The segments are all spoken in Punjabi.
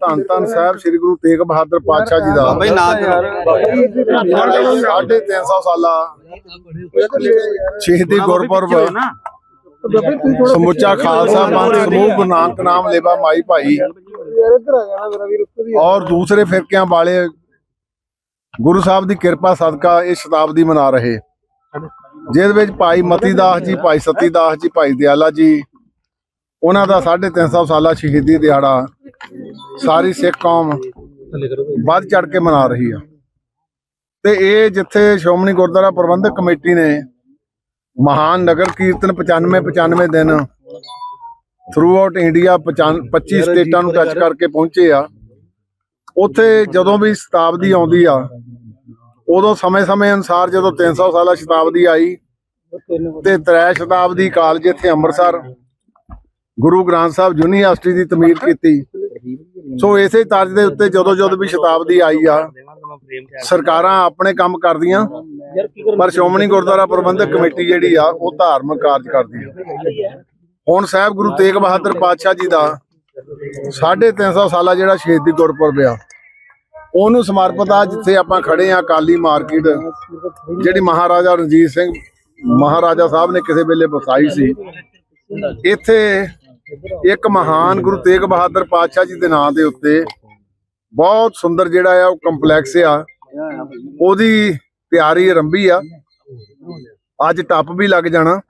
ਧੰਨ ਧੰਨ ਸਾਹਿਬ ਸ੍ਰੀ ਗੁਰੂ ਤੇਗ ਬਹਾਦਰ ਪਾਤਸ਼ਾਹ ਜੀ ਦਾ। ਬਈ ਨਾ ਕਰੋ ਸਾਢੇ 300 ਸਾਲਾ। ਸ਼ਹੀਦੀ ਗੁਰਪੁਰਬ। ਸਮੁੱਚਾ ਖਾਲਸਾ ਪੰਥ ਸਮੂਹ ਗੁਰੂ ਨਾਨਕ ਨਾਮ ਲੇਵਾ ਮਾਈ ਭਾਈ। ਔਰ ਦੂਸਰੇ ਫਿਰਕਿਆਂ ਵਾਲੇ ਗੁਰੂ ਸਾਹਿਬ ਦੀ ਕਿਰਪਾ ਸਦਕਾ ਇਹ ਸ਼ਤਾਬਦੀ ਮਨਾ ਰਹੇ। ਜਿਹਦੇ ਵਿੱਚ ਭਾਈ ਮਤੀ ਦਾਸ ਜੀ ਭਾਈ ਸਤੀ ਦਾਸ ਜੀ ਭਾਈ ਦਿਆਲਾ ਜੀ ਉਹਨਾਂ ਦਾ 350 ਸਾਲਾ ਸ਼ਹੀਦੀ ਦਿਹਾੜਾ ਸਾਰੀ ਸਿੱਖ ਕੌਮ ਵੱਧ ਚੜ ਕੇ ਮਨਾ ਰਹੀ ਆ। ਤੇ ਇਹ ਜਿੱਥੇ ਸ਼੍ਰੋਮਣੀ ਗੁਰਦੁਆਰਾ ਪ੍ਰਬੰਧਕ ਕਮੇਟੀ ਨੇ ਮਹਾਨ ਨਗਰ ਕੀਰਤਨ 95 95 ਦਿਨ ਥਰੂ ਆਊਟ ਇੰਡੀਆ 25 ਸਟੇਟਾਂ ਨੂੰ ਟੱਚ ਕਰਕੇ ਪਹੁੰਚੇ ਆ। ਉੱਥੇ ਜਦੋਂ ਵੀ ਸ਼ਤਾਬਦੀ ਆਉਂਦੀ ਆ ਉਦੋਂ ਸਮੇਂ-ਸਮੇਂ ਅਨੁਸਾਰ ਜਦੋਂ 300 ਸਾਲਾ ਸ਼ਤਾਬਦੀ ਆਈ ਤੇ ਤ੍ਰੈ ਸ਼ਤਾਬਦੀ ਕਾਲਜ ਇੱਥੇ ਅੰਮ੍ਰਿਤਸਰ ਗੁਰੂ ਗ੍ਰੰਥ ਸਾਹਿਬ ਯੂਨੀਵਰਸਿਟੀ ਦੀ ਤਮੀਰ ਕੀਤੀ। ਸੋ ਇਸੇ ਤਰਜ਼ ਦੇ ਉੱਤੇ ਜਦੋਂ ਜਦੋਂ ਵੀ ਸ਼ਤਾਬਦੀ ਆਈ ਆ ਸਰਕਾਰਾਂ ਆਪਣੇ ਕੰਮ ਕਰਦੀਆਂ ਪਰ ਸ਼੍ਰੋਮਣੀ ਗੁਰਦੁਆਰਾ ਪ੍ਰਬੰਧਕ ਕਮੇਟੀ ਜਿਹੜੀ ਆ ਉਹ ਧਾਰਮਿਕ ਕਾਰਜ ਕਰਦੀ ਆ। ਹੁਣ ਸਾਹਿਬ ਗੁਰੂ ਤੇਗ ਬਹਾਦਰ ਪਾਤਸ਼ਾਹ ਜੀ ਦਾ 350 ਸਾਲਾ ਜਿਹੜਾ ਸ਼ਹੀਦੀ ਗੁਰਪੁਰਬ ਆ ਉਹਨੂੰ ਸਮਰਪਿਤ ਆ ਜਿੱਥੇ ਆਪਾਂ ਖੜੇ ਆ ਕਾਲੀ ਮਾਰਕੀਟ ਜਿਹੜੀ ਮਹਾਰਾਜਾ ਰਣਜੀਤ ਸਿੰਘ ਮਹਾਰਾਜਾ ਸਾਹਿਬ ਨੇ ਕਿਸੇ ਵੇਲੇ ਵਸਾਈ ਸੀ। ਇੱਥੇ ਇੱਕ ਮਹਾਨ ਗੁਰੂ ਤੇਗ ਬਹਾਦਰ ਪਾਤਸ਼ਾਹ ਜੀ ਦੇ ਨਾਂ ਦੇ ਉੱਤੇ ਬਹੁਤ ਸੁੰਦਰ ਜਿਹੜਾ ਆ, ਉਹ ਕੰਪਲੈਕਸ ਆ। ਉਹਦੀ ਤਿਆਰੀ ਆਰੰਭੀ ਆ। ਅੱਜ ਟੱਪ ਵੀ ਲੱਗ ਜਾਣਾ।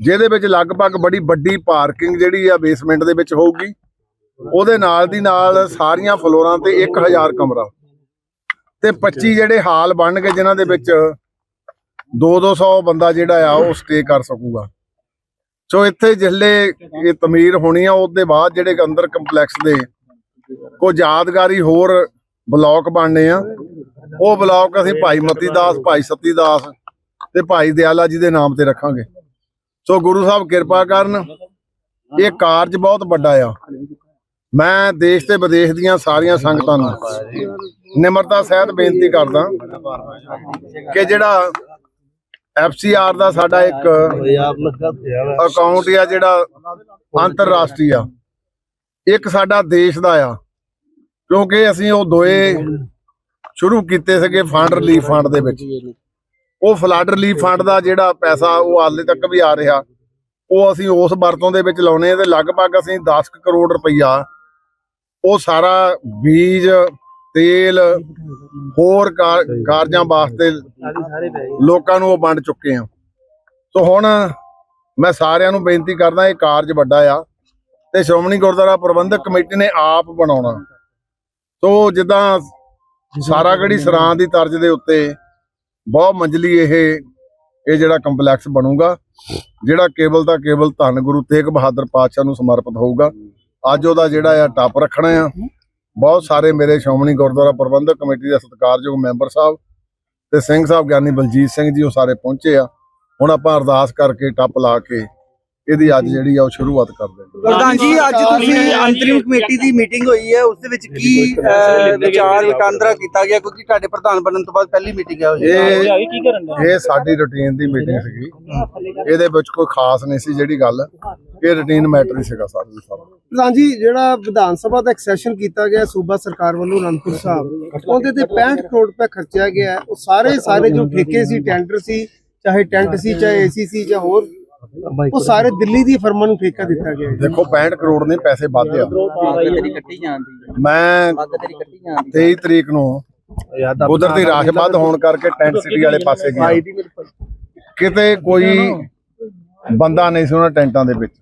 ਜਿਹਦੇ ਵਿੱਚ ਲਗਭਗ ਬੜੀ ਵੱਡੀ ਪਾਰਕਿੰਗ ਜਿਹੜੀ ਆ, ਬੇਸਮੈਂਟ ਦੇ ਵਿੱਚ ਹੋਊਗੀ। ਉਹਦੇ ਨਾਲ ਦੀ ਨਾਲ ਸਾਰੀਆਂ ਫਲੋਰਾਂ ਤੇ 1000 ਕਮਰਾ। ਤੇ 25 ਜਿਹੜੇ ਹਾਲ ਬਣ ਗਏ ਜਿਨ੍ਹਾਂ ਦੇ ਵਿੱਚ 2-200 ਬੰਦਾ ਜਿਹੜਾ ਆ, ਉਹ ਸਟੇ ਕਰ ਸਕੂਗਾ। ਸੋ ਇੱਥੇ ਜਿਸਲੇ ਇਹ ਤਮੀਰ ਹੋਣੀ ਆ, ਉਹਦੇ ਬਾਅਦ ਜਿਹੜੇ ਅੰਦਰ ਕੰਪਲੈਕਸ ਦੇ ਕੋਈ ਯਾਦਗਾਰੀ ਹੋਰ ਬਲਾਕ ਬਣਨੇ ਆ। ਉਹ ਬਲਾਕ ਅਸੀਂ ਭਾਈ ਮਤੀ ਦਾਸ, ਭਾਈ ਸਤੀ ਦਾਸ ਤੇ ਭਾਈ ਦਿਆਲਾ ਜੀ ਦੇ ਨਾਮ ਤੇ ਰੱਖਾਂਗੇ। ਸੋ ਗੁਰੂ ਸਾਹਿਬ ਕਿਰਪਾ ਕਰਨ, ਇਹ ਕਾਰਜ ਬਹੁਤ ਵੱਡਾ ਆ। ਮੈਂ ਦੇਸ਼ ਤੇ ਵਿਦੇਸ਼ ਦੀਆਂ ਸਾਰੀਆਂ ਸੰਗਤਾਂ ਨੂੰ ਨਿਮਰਤਾ ਸਹਿਤ ਬੇਨਤੀ ਕਰਦਾ ਕਿ ਜਿਹੜਾ ਐਫਸੀਆਰ ਦਾ ਸਾਡਾ ਇੱਕ ਅਕਾਊਂਟ ਆ ਜਿਹੜਾ ਅੰਤਰਰਾਸ਼ਟਰੀ ਆ। ਇੱਕ ਸਾਡਾ ਦੇਸ਼ ਦਾ ਆ, ਕਿਉਂਕਿ ਅਸੀਂ ਉਹ ਦੋਏ ਸ਼ੁਰੂ ਕੀਤੇ ਸੀਗੇ ਫੰਡ ਰਿਲੀਫ ਫੰਡ ਦੇ ਵਿੱਚ। ਉਹ ਫਲੱਡ ਰਿਲੀਫ ਫੰਡ ਦਾ ਜਿਹੜਾ ਪੈਸਾ ਉਹ ਹਾਲੇ ਤੱਕ ਵੀ ਆ ਰਿਹਾ। ਉਹ ਅਸੀਂ ਉਸ ਵਰਤੋਂ ਦੇ ਵਿੱਚ ਲਾਉਨੇ ਆ ਤੇ ਲਗਭਗ ਅਸੀਂ 10 ਕਰੋੜ ਰੁਪਈਆ ਉਹ ਸਾਰਾ ਬੀਜ ਤੇਲ ਹੋਰ ਕਾਰ- ਕਾਰਜਾਂ ਵਾਸਤੇ ਲੋਕਾਂ ਨੂੰ ਉਹ ਵੰਡ ਚੁੱਕੇ ਆ। ਸੋ ਹੁਣ ਮੈਂ ਸਾਰਿਆਂ ਨੂੰ ਬੇਨਤੀ ਕਰਦਾ ਇਹ ਕਾਰਜ ਵੱਡਾ ਆ ਤੇ ਸ਼੍ਰੋਮਣੀ ਗੁਰਦੁਆਰਾ ਪ੍ਰਬੰਧਕ ਕਮੇਟੀ ਨੇ ਆਪ ਬਣਾਉਣਾ। ਸੋ ਜਿੱਦਾਂ ਸਾਰਾਗੜੀ ਸਰਾਂ ਦੀ ਤਰਜ਼ ਦੇ ਉੱਤੇ ਬਹੁਤ ਮੰਜ਼ਲੀ ਇਹ ਇਹ ਜਿਹੜਾ ਕੰਪਲੈਕਸ ਬਣੂਗਾ ਜਿਹੜਾ ਕੇਵਲ ਦਾ ਕੇਵਲ ਧੰਨ ਗੁਰੂ ਤੇਗ ਬਹਾਦਰ ਪਾਤਸ਼ਾਹ ਨੂੰ ਸਮਰਪਿਤ ਹੋਊਗਾ ਅੱਜ ਉਹਦਾ ਜਿਹੜਾ ਆ ਟੱਪ ਰੱਖਣਾ ਆ। ਬਹੁਤ ਸਾਰੇ ਮੇਰੇ ਸ਼੍ਰੋਮਣੀ ਗੁਰਦੁਆਰਾ ਪ੍ਰਬੰਧਕ ਕਮੇਟੀ ਦੇ ਸਤਿਕਾਰਯੋਗ ਮੈਂਬਰ ਸਾਹਿਬ ਤੇ ਸਿੰਘ ਸਾਹਿਬ ਗਿਆਨੀ ਬਲਜੀਤ ਸਿੰਘ ਜੀ ਉਹ ਸਾਰੇ ਪਹੁੰਚੇ ਆ। ਹੁਣ ਆਪਾਂ ਅਰਦਾਸ ਕਰਕੇ ਟੱਪ ਲਾ ਕੇ ਇਹਦੀ ਅੱਜ ਜਿਹੜੀ ਆ ਉਹ ਸ਼ੁਰੂਆਤ ਕਰਦੇ ਹਾਂ ਪ੍ਰਧਾਨ ਜੀ ਅੱਜ ਤੁਸੀਂ ਅੰਤਰਿਮ ਕਮੇਟੀ ਦੀ ਮੀਟਿੰਗ ਹੋਈ ਹੈ ਉਸ ਦੇ ਵਿੱਚ ਕੀ ਵਿਚਾਰ ਵਟਾਂਦਰਾ ਕੀਤਾ ਗਿਆ ਕਿਉਂਕਿ ਤੁਹਾਡੇ ਪ੍ਰਧਾਨ ਬਣਨ ਤੋਂ ਬਾਅਦ ਪਹਿਲੀ ਮੀਟਿੰਗ ਹੈ ਇਹ ਇਹ ਸਾਡੀ ਰੁਟੀਨ ਦੀ ਮੀਟਿੰਗ ਸੀਗੀ। ਇਹਦੇ ਵਿੱਚ ਕੋਈ ਖਾਸ ਨਹੀਂ ਸੀ ਜਿਹੜੀ ਗੱਲ। ਇਹ ਰੁਟੀਨ ਮੈਟਰ ਹੀ ਸੀਗਾ ਸਾਰਾ ਸਾਰਾ। ਪ੍ਰਧਾਨ ਜੀ ਜਿਹੜਾ ਵਿਧਾਨ ਸਭਾ ਦਾ ਐਕਸੈਸ਼ਨ ਕੀਤਾ ਗਿਆ ਸੂਬਾ ਸਰਕਾਰ ਵੱਲੋਂ ਅਨੰਦਪੁਰ ਸਾਹਿਬ ਉਹਦੇ ਤੇ 65 ਕਰੋੜ ਰੁਪਏ ਖਰਚਿਆ ਗਿਆ। ਉਹ ਸਾਰੇ ਸਾਰੇ ਜੋ ਠੇਕੇ ਸੀ ਟੈਂਡਰ ਸੀ ਚਾਹੇ ਟੈਂਟ ਸੀ ਚਾਹੇ ਏਸੀ ਸੀ ਜਾਂ ਹੋਰ ਉਹ ਸਾਰੇ ਦਿੱਲੀ ਦੀ ਫਰਮਾਂ ਨੂੰ ਠੇਕਾ ਦਿੱਤਾ ਗਿਆ। ਦੇਖੋ 65 ਕਰੋੜ ਨੇ ਪੈਸੇ ਵਾਧੇ ਆ। ਮੈਂ ਅੱਗ ਤੇਰੀ ਕੱਟੀ ਜਾਂਦੀ 23 ਤਰੀਕ ਨੂੰ ਕੁਦਰਤੀ ਵੱਧ ਹੋਣ ਕਰਕੇ ਟੈਂਟ ਸਿਟੀ ਵਾਲੇ ਪਾਸੇ ਗਿਆ। ਕਿਤੇ ਕੋਈ ਬੰਦਾ ਨਹੀਂ ਸੀ ਉਹਨਾਂ ਟੈਂਟਾਂ ਦੇ ਵਿੱਚ।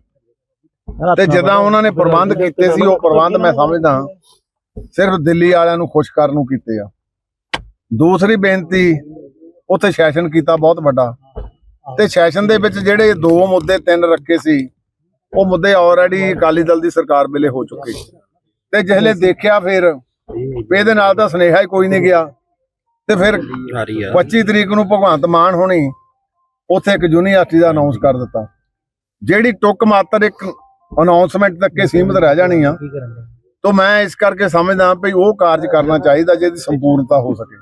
ਤੇ ਜਦੋਂ ਉਹਨਾਂ ਨੇ ਪ੍ਰਬੰਧ ਕੀਤੇ ਸੀ ਉਹ ਪ੍ਰਬੰਧ ਮੈਂ ਸਮਝਦਾ ਸਿਰਫ ਦਿੱਲੀ ਵਾਲਿਆਂ ਨੂੰ ਖੁਸ਼ ਕਰਨ ਨੂੰ ਕੀਤੇ ਆ। ਦੂਸਰੀ ਬੇਨਤੀ ਉੱਥੇ ਸੈਸ਼ਨ ਕੀਤਾ ਬਹੁਤ ਵੱਡਾ। ਤੇ ਸੈਸ਼ਨ ਦੇ ਵਿੱਚ ਜਿਹੜੇ ਦੋ ਮੁੱਦੇ, ਤਿੰਨ ਰੱਖੇ ਸੀ, ਉਹ ਮੁੱਦੇ ਆਲਰੇਡੀ ਅਕਾਲੀ ਦਲ ਦੀ ਸਰਕਾਰ ਵੇਲੇ ਹੋ ਚੁੱਕੇ ਤੇ ਜਿਹਲੇ ਦੇਖਿਆ ਫਿਰ ਇਹਦੇ ਨਾਲ ਤਾਂ ਸੁਨੇਹਾ ਹੀ ਕੋਈ ਨਹੀਂ ਗਿਆ। ਤੇ ਫਿਰ 25 ਤਰੀਕ ਨੂੰ ਭਗਵੰਤ ਮਾਨ ਹੋਣੀ, ਉੱਥੇ ਇੱਕ ਯੂਨੀਵਰਸਿਟੀ ਦਾ ਅਨਾਉਂਸ ਕਰ ਦਿੱਤਾ। ਜਿਹੜੀ ਟੁੱਕ ਮਾਤਰ ਇੱਕ ਅਨਾਉਂਸਮੈਂਟ ਤੱਕ ਹੀ ਸੀਮਿਤ ਰਹਿ ਜਾਣੀ ਆ। ਤੋਂ ਮੈਂ ਇਸ ਕਰਕੇ ਸਮਝਦਾ ਵੀ ਉਹ ਕਾਰਜ ਕਰਨਾ ਚਾਹੀਦਾ ਜਿਹਦੀ ਸੰਪੂਰਨਤਾ ਹੋ ਸਕੇ।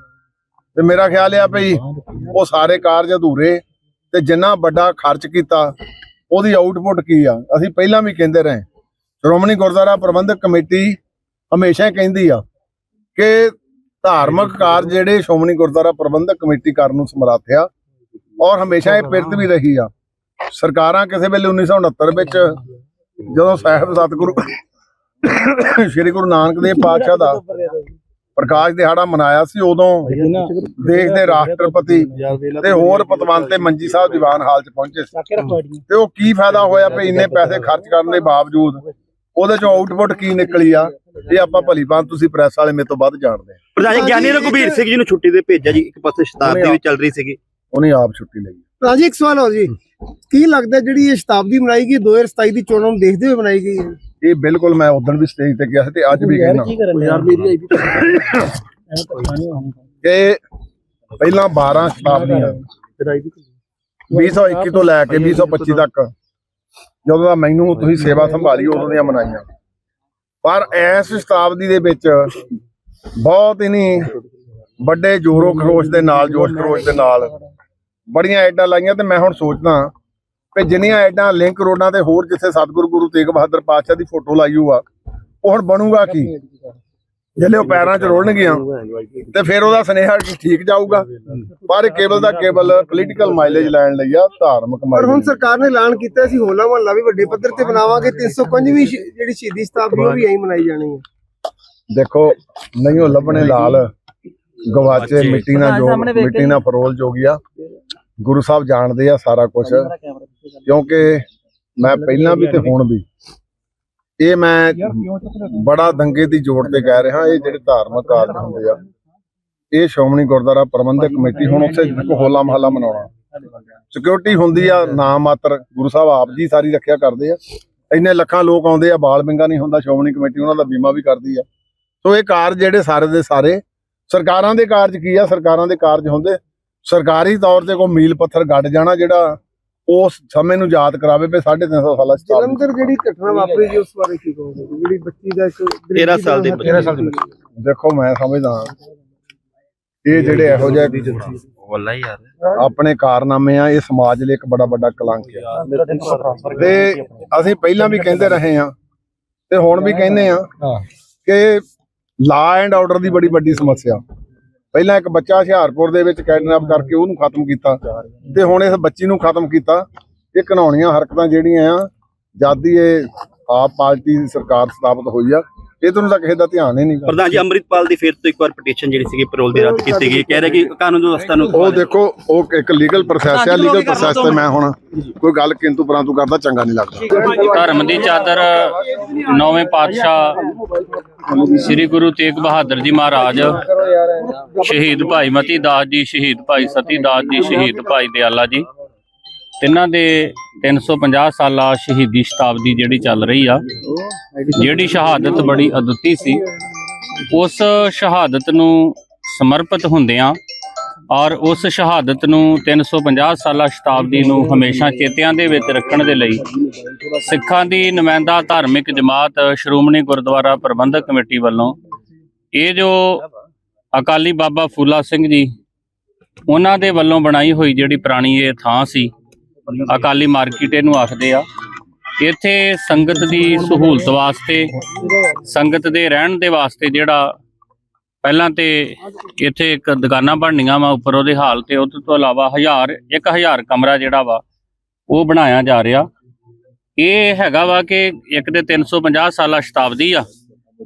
ਤੇ ਮੇਰਾ ਖਿਆਲ ਆ ਵੀ ਉਹ ਸਾਰੇ ਕਾਰਜ ਅਧੂਰੇ ਤੇ ਜਿੰਨਾ ਵੱਡਾ ਖਰਚ ਕੀਤਾ, ਉਹਦੀ ਆਊਟਪੁੱਟ ਕੀ ਆ? ਅਸੀਂ ਪਹਿਲਾਂ ਵੀ ਕਹਿੰਦੇ ਰਹੇ। ਸ਼੍ਰੋਮਣੀ ਗੁਰਦੁਆਰਾ ਪ੍ਰਬੰਧਕ ਕਮੇਟੀ ਹਮੇਸ਼ਾ ਕਹਿੰਦੀ ਆ ਕਿ ਧਾਰਮਿਕ ਕਾਰਜ ਜਿਹੜੇ ਸ਼੍ਰੋਮਣੀ ਗੁਰਦੁਆਰਾ ਪ੍ਰਬੰਧਕ ਕਮੇਟੀ ਕਰਨ ਨੂੰ ਸਮਰੱਥ ਆ ਔਰ ਹਮੇਸ਼ਾ ਇਹ ਪਿਰਤ ਵੀ ਰਹੀ ਆ। ਸਰਕਾਰਾਂ ਕਿਸੇ ਵੇਲੇ 1969 ਵਿੱਚ ਜਦੋਂ ਸਾਹਿਬ ਸਤਿਗੁਰੂ, ਸ੍ਰੀ ਗੁਰੂ ਨਾਨਕ ਦੇਵ ਪਾਤਸ਼ਾਹ ਦਾ ਪ੍ਰਕਾਸ਼ ਦਿਹਾੜਾ ਮਨਾਇਆ ਸੀ ਉਦੋਂ ਦੇਸ਼ ਦੇ ਰਾਸ਼ਟਰਪਤੀ ਤੇ ਹੋਰ ਪਤਵੰਤੇ ਮੰਜੀ ਸਾਹਿਬ ਦੀਵਾਨ ਹਾਲ 'ਚ ਪਹੁੰਚੇ ਸੀ। ਤੇ ਉਹ ਕੀ ਫਾਇਦਾ ਹੋਇਆ ਵੀ ਇੰਨੇ ਪੈਸੇ ਖਰਚ ਕਰਨ ਦੇ ਬਾਵਜੂਦ ਉਹਦੇ ਚੋਂ ਆਊਟਪੁੱਟ ਕੀ ਨਿਕਲੀ ਆ? ਇਹ ਆਪਾਂ ਭਲੀ ਭਾਂਤ ਤੁਸੀਂ ਪ੍ਰੈਸ ਵਾਲੇ ਮੇਰੇ ਤੋਂ ਵੱਧ ਜਾਣਦੇ ਆ। ਪ੍ਰਧਾਨ ਜੀ ਗਿਆਨੀ ਰਘੁਬੀਰ ਸਿੰਘ ਜੀ ਨੂੰ ਛੁੱਟੀ ਤੇ ਭੇਜਿਆ ਜੀ ਇੱਕ ਪਾਸੇ ਸ਼ਤਾਬਦੀ ਵੀ ਚੱਲ ਰਹੀ ਸੀਗੀ। ਉਹਨੇ ਆਪ ਛੁੱਟੀ ਲਈ। ਰਾਜੀ ਇੱਕ ਸਵਾਲ ਹੋ ਜੀ। ਕੀ ਲੱਗਦਾ ਜਿਹੜੀ ਇਹ ਸ਼ਤਾਬਦੀ ਮਨਾਈ ਗਈ 2027 ਦੀ ਚੋਣਾਂ ਨੂੰ ਦੇਖਦੇ ਹੋਏ ਬਣਾਈ ਗਈ ਹੈ? ਇਹ ਬਿਲਕੁਲ ਮੈਂ ਉਦੋਂ ਵੀ ਸਟੇਜ ਤੇ ਗਿਆ ਸੀ ਤੇ ਅੱਜ ਵੀ ਕਹਿਣਾ ਯਾਰ ਮੇਰੀ ਆਈ ਕਿ ਪਹਿਲਾਂ 12 ਸ਼ਤਾਬਦੀਆਂ। 2021 ਤੋਂ ਲੈ ਕੇ 2025 ਤੱਕ। ਜਦੋਂ ਦਾ ਮੈਨੂੰ ਤੁਸੀਂ ਸੇਵਾ ਸੰਭਾਲੀ ਉਦੋਂ ਦੀਆਂ ਮਨਾਈਆਂ। ਪਰ ਇਸ ਸ਼ਤਾਬਦੀ ਦੇ ਵਿੱਚ ਬਹੁਤ ਹੀ ਨਹੀਂ ਵੱਡੇ ਜੋਰੋ ਖਰੋਸ਼ ਦੇ ਨਾਲ ਜੋਸ਼ ਖਰੋਸ਼ ਦੇ ਨਾਲ ਬੜੀਆਂ ਐਡਾਂ ਲਾਈਆਂ ਤੇ ਮੈਂ ਹੁਣ ਸੋਚਦਾ ਕਿ ਜਿੰਨੀਆਂ ਐਡਾਂ ਲਿੰਕ ਰੋਡਾਂ ਤੇ ਹੋਰ ਜਿੱਥੇ ਸਤਿਗੁਰੂ ਗੁਰੂ ਤੇਗ ਬਹਾਦਰ ਪਾਤਸ਼ਾਹ ਦੀ ਫੋਟੋ ਲਾਈ ਹੋਊ ਆ ਉਹ ਹੁਣ ਬਣੂਗਾ ਕੀ? ਜਿਹੜੇ ਉਹ ਪੈਰਾਂ 'ਚ ਰੋੜਨਗੀਆਂ ਤੇ ਫਿਰ ਉਹਦਾ ਸੁਨੇਹਾ ਠੀਕ ਜਾਊਗਾ। ਪਰ ਕੇਵਲ ਦਾ ਕੇਵਲ ਪੋਲੀਟੀਕਲ ਮਾਈਲੇਜ ਲੈਣ ਲਈ ਆ ਧਾਰਮਿਕ ਪਰ ਹੁਣ ਮਾਈਲੇਜ ਸਰਕਾਰ ਨੇ ਐਲਾਨ ਕੀਤਾ ਸੀ ਹੋਲਾ ਮਹੱਲਾ ਵੀ ਵੱਡੇ ਪੱਧਰ ਤੇ ਬਣਾਵਾਂਗੇ 305ਵੀਂ ਸ਼- ਜਿਹੜੀ ਸ਼ਹੀਦੀ ਸ਼ਤਾਬਦੀ ਉਹ ਵੀ ਐਂ ਮਨਾਈ ਜਾਣੀ ਹੈ। ਦੇਖੋ ਨਹੀਂ ਉਹ ਲੱਭਣੇ ਲਾਲ ਗਵਾਚੇ ਮਿੱਟੀ ਨਾਲ ਜੋ ਮਿੱਟੀ ਨਾਲ ਫਰੋਲ ਜੋਗੀਆ ਗੁਰੂ ਸਾਹਿਬ ਜਾਣਦੇ ਆ ਸਾਰਾ ਕੁਝ ਕਿਉਂਕਿ ਮੈਂ ਪਹਿਲਾਂ ਵੀ ਤੇ ਹੁਣ ਵੀ। ਇਹ ਮੈਂ ਬੜਾ ਦੰਗੇ ਦੀ ਜੋੜ ਤੇ ਕਹਿ ਰਿਹਾ ਇਹ ਜਿਹੜੇ ਧਾਰਮਿਕ ਕਾਰਜ ਹੁੰਦੇ ਆ। ਇਹ ਸ਼੍ਰੋਮਣੀ ਗੁਰਦੁਆਰਾ ਪ੍ਰਬੰਧਕ ਕਮੇਟੀ ਹੁਣ ਉੱਥੇ ਇੱਕ ਹੋਲਾ ਮਹੱਲਾ ਮਨਾਉਣਾ। ਸਿਕਿਉਰਿਟੀ ਹੁੰਦੀ ਆ ਨਾ ਮਾਤਰ ਗੁਰੂ ਸਾਹਿਬ ਆਪ ਜੀ ਸਾਰੀ ਰੱਖਿਆ ਕਰਦੇ ਆ। ਇੰਨੇ ਲੱਖਾਂ ਲੋਕ ਆਉਂਦੇ ਆ ਬਾਲ ਬਿੰਗਾ ਨਹੀਂ ਹੁੰਦਾ ਸ਼੍ਰੋਮਣੀ ਕਮੇਟੀ ਉਹਨਾਂ ਦਾ ਬੀਮਾ ਵੀ ਕਰਦੀ ਆ। ਸੋ ਇਹ ਕਾਰਜ ਜਿਹੜੇ ਸਾਰੇ ਦੇ ਸਾਰੇ ਸਰਕਾਰਾਂ ਦੇ ਕਾਰਜ ਕੀ ਆ? ਸਰਕਾਰਾਂ ਦੇ ਕਾਰਜ ਹੁੰਦੇ। ਸਰਕਾਰੀ ਤੌਰ ਤੇ ਕੋਈ ਮੀਲ ਪੱਥਰ ਗੱਡ ਜਾਣਾ ਜਿਹੜਾ ਉਸ ਸਮੇਂ ਨੂੰ ਯਾਦ ਕਰਾਵੇ ਵੀ 350 ਸਾਲਾਂ ਚ ਜਲੰਧਰ ਜਿਹੜੀ ਘਟਨਾ ਵਾਪਰੀ ਜੀ ਉਸ ਬਾਰੇ ਕੀ ਕਹੋਗੇ? ਜਿਹੜੀ ਬੱਚੀ ਦਾ ਇੱਕ 13 ਸਾਲ ਦੇ ਬੱਚੇ। 13 ਸਾਲ ਦੇ ਦੇਖੋ ਮੈਂ ਸਮਝਦਾ ਇਹ ਜਿਹੜੇ ਇਹੋ ਜਿਹੇ ਵੱਲਾ ਯਾਰ। ਆਪਣੇ ਕਾਰਨਾਮੇ ਆ ਇਹ ਸਮਾਜ ਲਈ ਇੱਕ ਬੜਾ ਵੱਡਾ ਕਲੰਕ ਆ। ਤੇ ਅਸੀਂ ਪਹਿਲਾਂ ਵੀ ਕਹਿੰਦੇ ਰਹੇ ਆ ਤੇ ਹੁਣ ਵੀ ਕਹਿੰਦੇ ਆ ਕਿ ਲਾ ਐਂਡ ਆਰਡਰ ਦੀ ਬੜੀ ਵੱਡੀ ਸਮੱਸਿਆ। ਪਹਿਲਾਂ ਇੱਕ ਬੱਚਾ ਹੁਸ਼ਿਆਰਪੁਰ ਦੇ ਵਿੱਚ ਕੈਡਨੈਪ ਕਰਕੇ ਉਹਨੂੰ ਖਤਮ ਕੀਤਾ ਤੇ ਹੁਣ ਇਸ ਬੱਚੀ ਨੂੰ ਖਤਮ ਕੀਤਾ। ਇਹ ਘਨਾਉਣੀਆਂ ਹਰਕਤਾਂ ਜਿਹੜੀਆਂ ਆ, ਜਦ ਇਹ ਆਪ ਪਾਰਟੀ ਦੀ ਸਰਕਾਰ ਸਥਾਪਿਤ ਹੋਈ ਆ ਇਹ ਤੁਹਾਨੂੰ ਤਾਂ ਕਿਸੇ ਦਾ ਧਿਆਨ ਹੀ ਨਹੀਂ ਗਾ। ਪ੍ਰਧਾਨ ਜੀ ਅੰਮ੍ਰਿਤਪਾਲ ਦੀ ਫਿਰ ਤੋਂ ਇੱਕ ਵਾਰ ਪਟੀਸ਼ਨ ਜਿਹੜੀ ਸੀਗੀ ਪੈਰੋਲ ਦੀ ਰੱਦ ਕੀਤੀ ਗਈ। ਕਹਿ ਰਹੇ ਕਿ ਕਾਨੂੰਨ ਵਿਵਸਥਾ ਨੂੰ ਉਹ ਦੇਖੋ ਉਹ ਇੱਕ ਲੀਗਲ ਪ੍ਰੋਸੈਸ ਹੈ ਲੀਗਲ ਪ੍ਰੋਸੈਸ ਤੇ ਮੈਂ ਹੁਣ ਕੋਈ ਗੱਲ ਕਿੰਤੂ ਪਰੰਤੂ ਕਰਦਾ ਚੰਗਾ ਨਹੀਂ ਲੱਗਦਾ। ਧਰਮ ਦੀ ਚਾਦਰ ਨੌਵੇਂ ਪਾਤਸ਼ਾਹ ਸ੍ਰੀ ਗੁਰੂ ਤੇਗ ਬਹਾਦਰ ਜੀ ਮਹਾਰਾਜ ਸ਼ਹੀਦ ਭਾਈ ਮਤੀ ਦਾਸ ਜੀ ਸ਼ਹੀਦ ਭਾਈ ਸਤੀ ਦਾਸ ਜੀ ਸ਼ਹੀਦ ਭਾਈ ਦਿਆਲਾ ਜੀ। ਤਿੰਨਾਂ ਦੇ 350 ਸਾਲਾ ਸ਼ਹੀਦੀ ਸ਼ਤਾਬਦੀ ਜਿਹੜੀ ਚੱਲ ਰਹੀ ਆ, ਜਿਹੜੀ ਸ਼ਹਾਦਤ ਬੜੀ ਅਦੁੱਤੀ ਸੀ, ਉਸ ਸ਼ਹਾਦਤ ਨੂੰ ਸਮਰਪਿਤ ਹੁੰਦਿਆਂ ਔਰ ਉਸ ਸ਼ਹਾਦਤ ਨੂੰ 350 ਸਾਲਾ ਸ਼ਤਾਬਦੀ ਨੂੰ ਹਮੇਸ਼ਾ ਚੇਤਿਆਂ ਦੇ ਵਿੱਚ ਰੱਖਣ ਦੇ ਲਈ ਸਿੱਖਾਂ ਦੀ ਨੁਮਾਇੰਦਾ ਧਾਰਮਿਕ ਜਮਾਤ ਸ਼੍ਰੋਮਣੀ ਗੁਰਦੁਆਰਾ ਪ੍ਰਬੰਧਕ ਕਮੇਟੀ ਵੱਲੋਂ ਇਹ ਜੋ ਅਕਾਲੀ ਬਾਬਾ ਫੂਲਾ ਸਿੰਘ ਜੀ, ਉਹਨਾਂ ਦੇ ਵੱਲੋਂ ਬਣਾਈ ਹੋਈ ਜਿਹੜੀ ਪੁਰਾਣੀ ਇਹ ਥਾਂ ਸੀ ਅਕਾਲੀ ਮਾਰਕੀਟ ਇਹਨੂੰ ਆਖਦੇ ਆ। ਇੱਥੇ ਸੰਗਤ ਦੀ ਸਹੂਲਤ ਵਾਸਤੇ ਸੰਗਤ ਦੇ ਰਹਿਣ ਦੇ ਵਾਸਤੇ ਜਿਹੜਾ ਪਹਿਲਾਂ ਤੇ ਇੱਥੇ ਇੱਕ ਦੁਕਾਨਾਂ ਬਣਨੀਆਂ ਵਾ ਉੱਪਰ ਉਹਦੇ ਹਾਲ ਤੇ ਉਹਦੇ ਤੋਂ ਇਲਾਵਾ ਹਜ਼ਾਰ 1000 ਕਮਰਾ ਜਿਹੜਾ ਵਾ ਉਹ ਬਣਾਇਆ ਜਾ ਰਿਹਾ। ਇਹ ਹੈਗਾ ਵਾ ਕਿ ਇੱਕ ਦੇ 350 ਸਾਲਾ ਸ਼ਤਾਬਦੀ ਆ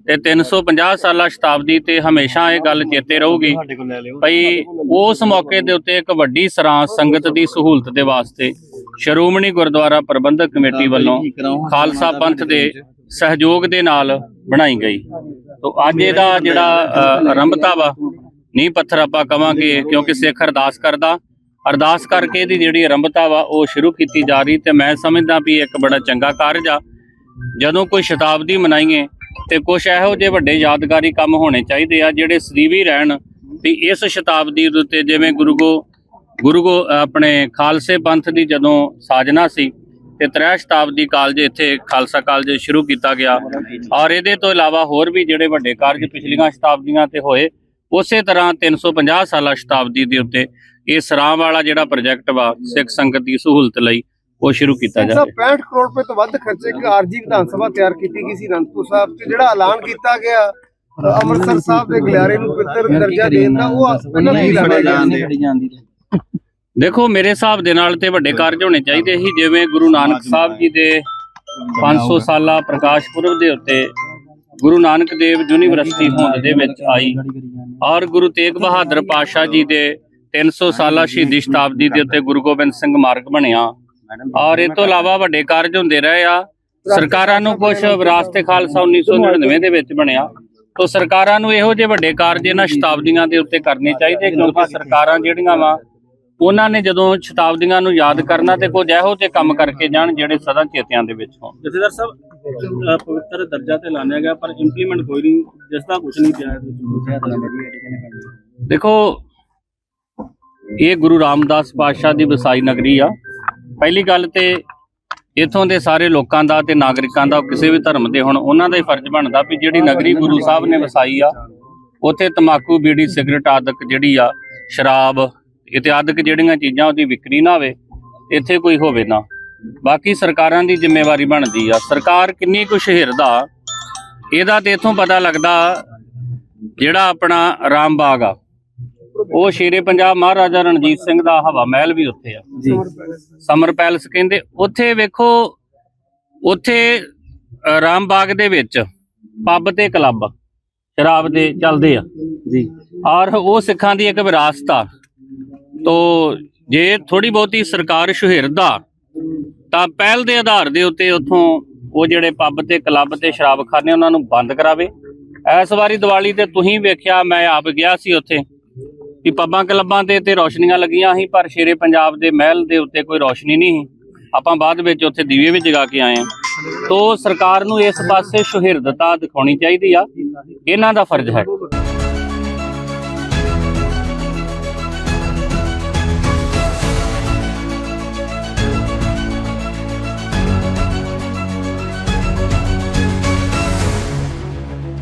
ਤੇ 350 ਸਾਲਾ ਸ਼ਤਾਬਦੀ ਤੇ ਹਮੇਸ਼ਾ ਇਹ ਗੱਲ ਚੇਤੇ ਰਹੂਗੀ ਭਈ ਉਸ ਮੌਕੇ ਦੇ ਉੱਤੇ ਇੱਕ ਵੱਡੀ ਸਰਾਂ ਸੰਗਤ ਦੀ ਸਹੂਲਤ ਦੇ ਵਾਸਤੇ ਸ਼੍ਰੋਮਣੀ ਗੁਰਦੁਆਰਾ ਪ੍ਰਬੰਧਕ ਕਮੇਟੀ ਵੱਲੋਂ ਖਾਲਸਾ ਪੰਥ ਦੇ ਸਹਿਯੋਗ ਦੇ ਨਾਲ ਬਣਾਈ ਗਈ। ਤੋ ਅੱਜ ਇਹਦਾ ਜਿਹੜਾ ਆਰੰਭਤਾ ਵਾ ਨੀਂਹ ਪੱਥਰ ਆਪਾਂ ਕਵਾਂਗੇ ਕਿਉਂਕਿ ਸਿੱਖ ਅਰਦਾਸ ਕਰਦਾ। ਅਰਦਾਸ ਕਰਕੇ ਇਹਦੀ ਜਿਹੜੀ ਆਰੰਭਤਾ ਵਾ ਉਹ ਸ਼ੁਰੂ ਕੀਤੀ ਜਾ ਰਹੀ ਤੇ ਮੈਂ ਸਮਝਦਾ ਵੀ ਇੱਕ ਬੜਾ ਚੰਗਾ ਕਾਰਜ ਆ। ਜਦੋਂ ਕੋਈ ਸ਼ਤਾਬਦੀ ਮਨਾਈਏ ਤੇ ਕੁਝ ਇਹੋ ਜਿਹੇ ਵੱਡੇ ਯਾਦਗਾਰੀ ਕੰਮ ਹੋਣੇ ਚਾਹੀਦੇ ਆ ਜਿਹੜੇ ਸਦੀਵੀ ਰਹਿਣ ਵੀ ਇਸ ਸ਼ਤਾਬਦੀ ਦੇ ਉੱਤੇ ਜਿਵੇਂ ਗੁਰੂ ਗੋ ਗੁਰੂ ਗੋ ਆਪਣੇ ਖਾਲਸੇ ਪੰਥ ਦੀ ਜਦੋਂ ਸਾਜਨਾ ਸੀ ਤੇ ਤ੍ਰੈ ਸ਼ਤਾਬਦੀ ਕਾਲਜ ਇੱਥੇ ਖਾਲਸਾ ਕਾਲਜ ਸ਼ੁਰੂ ਕੀਤਾ ਗਿਆ। ਔਰ ਇਹਦੇ ਤੋਂ ਇਲਾਵਾ ਹੋਰ ਵੀ ਜਿਹੜੇ ਵੱਡੇ ਕਾਰਜ ਪਿਛਲੀਆਂ ਸ਼ਤਾਬਦੀਆਂ ਤੇ ਹੋਏ ਉਸੇ ਤਰ੍ਹਾਂ 350 ਸਾਲਾ ਸ਼ਤਾਬਦੀ ਦੇ ਉੱਤੇ ਇਹ ਸਰਾਂ ਵਾਲਾ ਜਿਹੜਾ ਪ੍ਰੋਜੈਕਟ ਵਾ ਸਿੱਖ ਸੰਗਤ ਦੀ ਸਹੂਲਤ ਲਈ ਉਹ ਸ਼ੁਰੂ ਕੀਤਾ ਸਿੰਘ ਜਾ ਸਾਹਿਬ ਰਿਹਾ 65 ਕਰੋੜ ਰੁਪਏ ਤੋਂ ਵੱਧ ਖਰਚੇ ਇੱਕ ਆਰਜੀ ਵਿਧਾਨ ਸਭਾ ਤਿਆਰ ਕੀਤੀ ਗਈ ਸੀ ਅਨੰਦਪੁਰ ਸਾਹਿਬ ਤੇ ਜਿਹੜਾ ਐਲਾਨ ਕੀਤਾ ਗਿਆ ਅੰਮ੍ਰਿਤਸਰ ਸਾਹਿਬ ਦੇ ਗਲਿਆਰੇ ਨੂੰ ਪਵਿੱਤਰ ਦਰਜਾ ਦੇਣ ਦਾ ਉਹ ਉਹਨਾਂ ਲੈਣਾ ਚਾਹੀਦਾ ਦੇਖੋ, ਮੇਰੇ ਹਿਸਾਬ ਦੇ ਨਾਲ ਤੇ ਵੱਡੇ ਕਾਰਜ ਹੋਣੇ ਚਾਹੀਦੇ ਸੀ, ਜਿਵੇਂ ਗੁਰੂ ਨਾਨਕ ਸਾਹਿਬ ਜੀ ਦੇ 500 ਸਾਲਾ ਪ੍ਰਕਾਸ਼ ਪੁਰਬ ਦੇ ਉੱਤੇ ਗੁਰੂ ਨਾਨਕ ਦੇਵ ਯੂਨੀਵਰਸਿਟੀ ਹੋਂਦ ਦੇ ਵਿੱਚ ਆਈ। ਔਰ ਗੁਰੂ ਤੇਗ ਬਹਾਦਰ ਪਾਤਸ਼ਾਹ ਜੀ ਦੇ 300 ਸਾਲਾ ਸ਼ਹੀਦੀ ਸ਼ਤਾਬਦੀ ਦੇ ਉੱਤੇ ਗੁਰੂ ਗੋਬਿੰਦ ਸਿੰਘ ਮਾਰਗ ਬਣਿਆ। ਔਰ ਇਹ ਤੋਂ ਇਲਾਵਾ ਵੱਡੇ ਕਾਰਜ ਹੁੰਦੇ ਰਹੇ ਆ। ਸਰਕਾਰਾਂ ਨੂੰ ਕੁਝ ਵਿਰਾਸਤ ਖਾਲਸਾ 1999 ਦੇ ਵਿੱਚ ਬਣਿਆ। ਤੋਂ ਸਰਕਾਰਾਂ ਨੂੰ ਇਹੋ ਜਿਹੇ ਵੱਡੇ ਕਾਰਜ ਇਹਨਾਂ ਸ਼ਤਾਬਦੀਆਂ ਦੇ ਉੱਤੇ ਕਰਨੇ ਚਾਹੀਦੇ, ਕਿਉਂਕਿ ਸਰਕਾਰਾਂ ਜਿਹੜੀਆਂ ਵਾ ਉਹਨਾਂ ਨੇ ਜਦੋਂ ਸ਼ਤਾਬਦੀਆਂ ਨੂੰ ਯਾਦ ਕਰਨਾ ਤੇ ਕੁਝ ਇਹੋ ਜਿਹੇ ਕੰਮ ਕਰਕੇ ਜਾਣ ਜਿਹੜੇ ਸਦਾ ਚੇਤਿਆਂ ਦੇ ਵਿੱਚ ਹੋਣ। ਜਥੇਦਾਰ ਸਾਹਿਬ ਪਵਿੱਤਰ ਦਰਜਾ ਤੇ ਲਾਣਿਆ ਗਿਆ ਪਰ ਇੰਪਲੀਮੈਂਟ ਕੋਈ ਨਹੀਂ ਜਿਸ ਦਾ ਕੁਝ ਨਹੀਂ ਪਿਆ ਦੇਖੋ ਇਹ ਗੁਰੂ ਰਾਮਦਾਸ ਪਾਤਸ਼ਾਹ ਦੀ ਵਸਾਈ ਨਗਰੀ ਆ। ਪਹਿਲੀ ਗੱਲ ਤੇ ਇਥੋਂ ਦੇ ਸਾਰੇ ਲੋਕਾਂ ਦਾ ਤੇ ਨਾਗਰਿਕਾਂ ਦਾ ਕਿਸੇ ਵੀ ਧਰਮ ਦੇ ਹੁਣ ਉਹਨਾਂ ਦਾ ਹੀ ਫਰਜ਼ ਬਣਦਾ ਵੀ ਜਿਹੜੀ ਨਗਰੀ ਗੁਰੂ ਸਾਹਿਬ ਨੇ ਵਸਾਈ ਆ ਉੱਥੇ ਤਮਾਕੂ ਬੀੜੀ ਸਿਗਰਟ ਆਦਿਕ ਜਿਹੜੀ ਆ ਸ਼ਰਾਬ ਇਤਿਆਦਿਕ ਜਿਹੜੀਆਂ ਚੀਜ਼ਾਂ ਉਹਦੀ ਵਿਕਰੀ ਨਾ ਹੋਵੇ ਇੱਥੇ ਕੋਈ ਹੋਵੇ ਨਾ। ਬਾਕੀ ਸਰਕਾਰਾਂ ਦੀ ਜ਼ਿੰਮੇਵਾਰੀ ਬਣਦੀ ਆ। ਸਰਕਾਰ ਕਿੰਨੀ ਕੁ ਸ਼ਹਿਰਦਾ ਇਹਦਾ ਤੇ ਇਥੋਂ ਪਤਾ ਲੱਗਦਾ ਜਿਹੜਾ ਆਪਣਾ ਰਾਮ ਬਾਗ ਆ। ਉਹ ਸ਼ੇਰੇ ਪੰਜਾਬ ਮਹਾਰਾਜਾ ਰਣਜੀਤ ਸਿੰਘ ਦਾ ਹਵਾ ਮਹਿਲ ਵੀ ਉੱਥੇ ਆ। ਸਮਰ ਪੈਲਸ ਕਹਿੰਦੇ ਉੱਥੇ ਵੇਖੋ ਉੱਥੇ ਰਾਮ ਬਾਗ ਦੇ ਵਿੱਚ ਪੱਬ ਤੇ ਕਲੱਬ ਸ਼ਰਾਬ ਦੇ ਚੱਲਦੇ ਆ। ਜੀ। ਔਰ ਉਹ ਸਿੱਖਾਂ ਦੀ ਇੱਕ ਵਿਰਾਸਤ ਆ। ਤੋ ਜੇ ਥੋੜੀ ਬਹੁਤੀ ਸਰਕਾਰ ਸ਼ਹਿਰਦਾ, ਤਾਂ ਪਹਿਲ ਦੇ ਆਧਾਰ ਦੇ ਉੱਤੇ ਉੱਥੋਂ ਉਹ ਜਿਹੜੇ ਪੱਬ ਤੇ ਕਲੱਬ ਤੇ ਸ਼ਰਾਬਖਾਨੇ ਉਹਨਾਂ ਨੂੰ ਬੰਦ ਕਰਾਵੇ। ਇਸ ਵਾਰੀ ਦੀਵਾਲੀ ਤੇ ਤੁਸੀਂ ਵੇਖਿਆ, ਮੈਂ ਆਪ ਗਿਆ ਸੀ ਉੱਥੇ ਵੀ ਪੱਬਾਂ ਕਲੱਬਾਂ ਤੇ ਤੇ ਰੌਸ਼ਨੀਆਂ ਲੱਗੀਆਂ ਸੀ, ਪਰ ਸ਼ੇਰੇ ਪੰਜਾਬ ਦੇ ਮਹਿਲ ਦੇ ਉੱਤੇ ਕੋਈ ਰੌਸ਼ਨੀ ਨਹੀਂ ਸੀ। ਆਪਾਂ ਬਾਅਦ ਵਿੱਚ ਉੱਥੇ ਦੀਵੇ ਵੀ ਜਗਾ ਕੇ ਆਏ ਹਾਂ। ਤੋ ਸਰਕਾਰ ਨੂੰ ਇਸ ਪਾਸੇ ਸ਼ਹਿਰਦਤਾ ਦਿਖਾਉਣੀ ਚਾਹੀਦੀ ਆ। ਇਹਨਾਂ ਦਾ ਫਰਜ਼ ਹੈ।